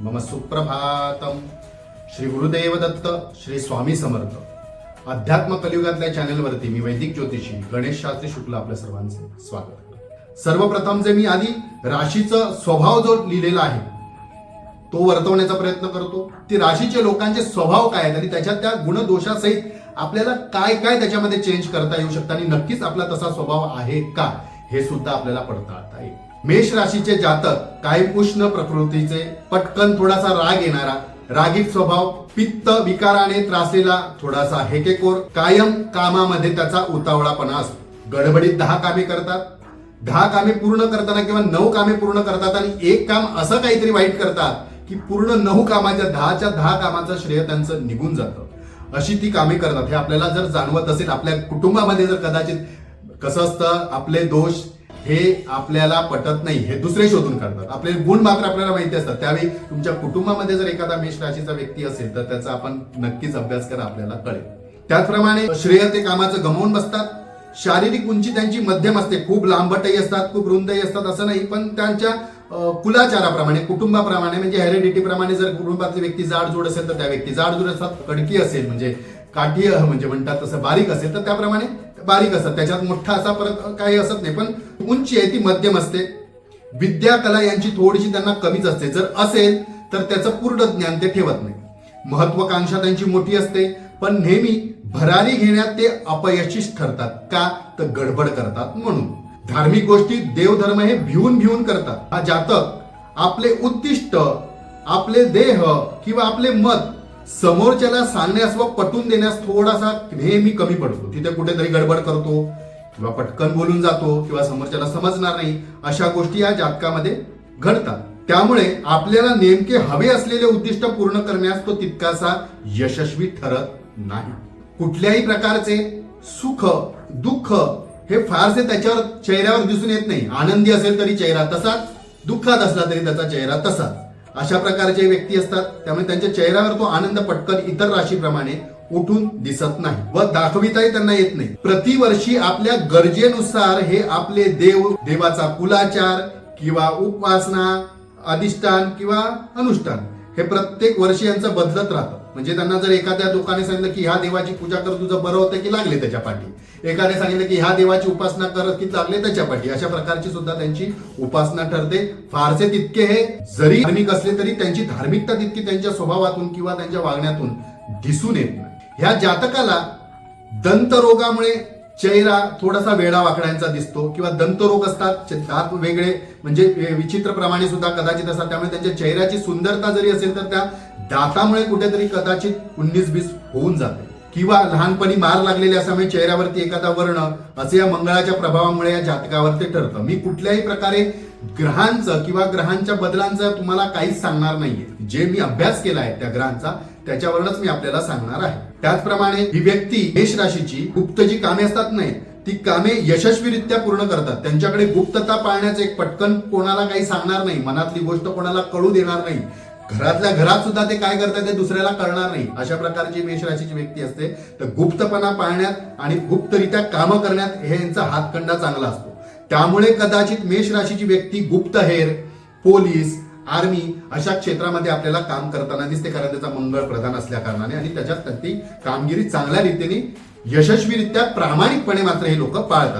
मम सुप्रभातम श्री गुरुदेव दत्त श्री स्वामी समर्थ. अध्यात्म कलियुगातल्या चॅनलवरती मी वैदिक ज्योतिषी गणेश शास्त्री शुक्ल आपल्या सर्वांचे स्वागत करतो. सर्वप्रथम जे मी आधी राशीचा स्वभाव जो लिहिलेला आहे तो वर्तवण्याचा प्रयत्न करतो. ती राशीचे लोकांचे स्वभाव काय आहेत आणि त्याच्यात त्या गुणदोषासहित आपल्याला काय काय त्याच्यामध्ये चेंज करता येऊ शकतं आणि नक्कीच आपला तसा स्वभाव आहे का हे सुद्धा आपल्याला पडताळता येईल. मेष राशीचे जातक कायम उष्ण प्रकृतीचे पटकन थोडासा राग येणारा रागीत स्वभाव पित्त विकाराने त्रासलेला थोडासा हेकेकोर कायम कामामध्ये त्याचा उतावळापणा असतो. गडबडीत दहा कामे करतात. दहा कामे पूर्ण करताना किंवा नऊ कामे पूर्ण करतात आणि एक काम असं काहीतरी वाईट करतात की पूर्ण नऊ कामाच्या दहाच्या दहा कामाचं श्रेय त्यांचं निघून जातं. अशी ती कामे करतात. हे आपल्याला जर जाणवत असेल आपल्या कुटुंबामध्ये जर कदाचित कसं असतं आपले दोष हे आपल्याला पटत नाही हे दुसरे शोधून काढतात. आपले गुण मात्र आपल्याला माहिती असतात. त्यावेळी तुमच्या कुटुंबामध्ये जर एखादा मेष राशीचा व्यक्ती असेल तर त्याचा आपण नक्कीच अभ्यास करा आपल्याला कळेल. त्याचप्रमाणे श्रेय ते कामाचं गमावून बसतात. शारीरिक उंची त्यांची मध्यम असते. खूप लांबटही असतात खूप रुंदही असतात असं नाही. पण त्यांच्या कुलाचाराप्रमाणे कुटुंबाप्रमाणे म्हणजे हेरिडिटी प्रमाणे जर कुटुंबातली व्यक्ती जाडजूड असेल तर त्या व्यक्ती जाडजूड असतात कडकी असेल म्हणजे काठी म्हणजे म्हणतात तसं बारीक असेल तर त्याप्रमाणे बारीक असतात. त्याच्यात मोठा असा परत काही असत नाही. पण उंची आहे ती मध्यम असते. विद्या कला यांची थोडीशी त्यांना कमीच असते. जर असेल तर त्याचं पूर्ण ज्ञान ते ठेवत नाही. महत्वाकांक्षा त्यांची मोठी असते. पण नेहमी भरारी घेण्यात ते अपयशीच ठरतात. का? तर गडबड करतात म्हणून. धार्मिक गोष्टी देवधर्म हे भिवून भिवून करतात. हा जातक आपले उद्दिष्ट आपले देह किंवा आपले मत समोरच्याला सांगण्यास व पटून देण्यास थोडासा नेहमी कमी पडतो. तिथे कुठेतरी गडबड करतो किंवा पटकन बोलून जातो किंवा समोरच्याला समजणार नाही अशा गोष्टी या जातकामध्ये घडतात. त्यामुळे आपल्याला नेमके हवे असलेले उद्दिष्ट पूर्ण करण्यास तो तितकासा यशस्वी ठरत नाही. कुठल्याही प्रकारचे सुख दुःख हे फारसे त्याच्यावर चेहऱ्यावर दिसून येत नाही. आनंदी असेल तरी चेहरा तसाच दुःखात असला तरी त्याचा चेहरा तसाच. अशा प्रकारचे व्यक्ती असतात त्यामुळे त्यांच्या चेहऱ्यावर तो आनंद पटकन इतर राशीप्रमाणे उठून दिसत नाही. व दाखविताही त्यांना येत नाही. प्रतिवर्षी आपल्या गरजेनुसार हे आपले देव देवाचा कुलाचार किंवा उपासना अधिष्ठान किंवा अनुष्ठान हे प्रत्येक वर्षी यांचं बदलत राहतं. म्हणजे त्यांना जर एखाद्या लोकाने सांगितलं की ह्या देवाची पूजा कर तुझं बरं होतं की लागले त्याच्या पाठी. एकाने सांगितलं की ह्या देवाची उपासना करत की लागले त्याच्या पाठी. अशा प्रकारची सुद्धा त्यांची उपासना ठरते. फारसे तितके हे जरी धार्मिक असले तरी त्यांची धार्मिकता तितकी त्यांच्या स्वभावातून किंवा त्यांच्या वागण्यातून दिसून येत नाही. ह्या जातकाला दंतरोगामुळे चेहरा थोडासा वेडा वाकड्यांचा दिसतो किंवा दंतरोग असतात दात वेगळे म्हणजे विचित्र प्रमाणे सुद्धा कदाचित असतात. त्यामुळे त्यांच्या चेहऱ्याची सुंदरता जरी असेल तर त्या दातामुळे कुठेतरी कदाचित उन्नीस बीस होऊन जाते. किंवा लहानपणी मार लागलेले असल्यामुळे चेहऱ्यावरती एखादा वर्ण असे या मंगळाच्या प्रभावामुळे या जातकावर ते ठरतं. मी कुठल्याही प्रकारे ग्रहांचं किंवा ग्रहांच्या बदलांचं तुम्हाला काहीच सांगणार नाहीये. जे मी अभ्यास केला आहे त्या ग्रहांचा त्याच्यावरूनच मी आपल्याला सांगणार आहे. त्याचप्रमाणे ही व्यक्ती मेष राशीची गुप्त जी कामे असतात नाही ती कामे यशस्वीरित्या पूर्ण करतात. त्यांच्याकडे गुप्तता पाळण्याचे एक पटकन कोणाला काही सांगणार नाही. मनातली गोष्ट कोणाला कळू देणार नाही. घरातल्या घरात सुद्धा ते काय करतात ते दुसऱ्याला कळणार नाही. अशा प्रकारची मेष राशीची व्यक्ती असते. तर गुप्तपणा पाळण्यात आणि गुप्तरित्या कामं करण्यात हे यांचा हातखंडा चांगला असतो. त्यामुळे कदाचित मेष राशीची व्यक्ती गुप्तहेर पोलीस आर्मी अशा क्षेत्रामध्ये आपल्याला काम करताना दिसते कारण त्याचा मंगळ प्रधान असल्या कारणाने आणि त्याच्यात ती कामगिरी चांगल्या रीतीने यशस्वीरित्या प्रामाणिकपणे मात्र हे लोक पाळतात.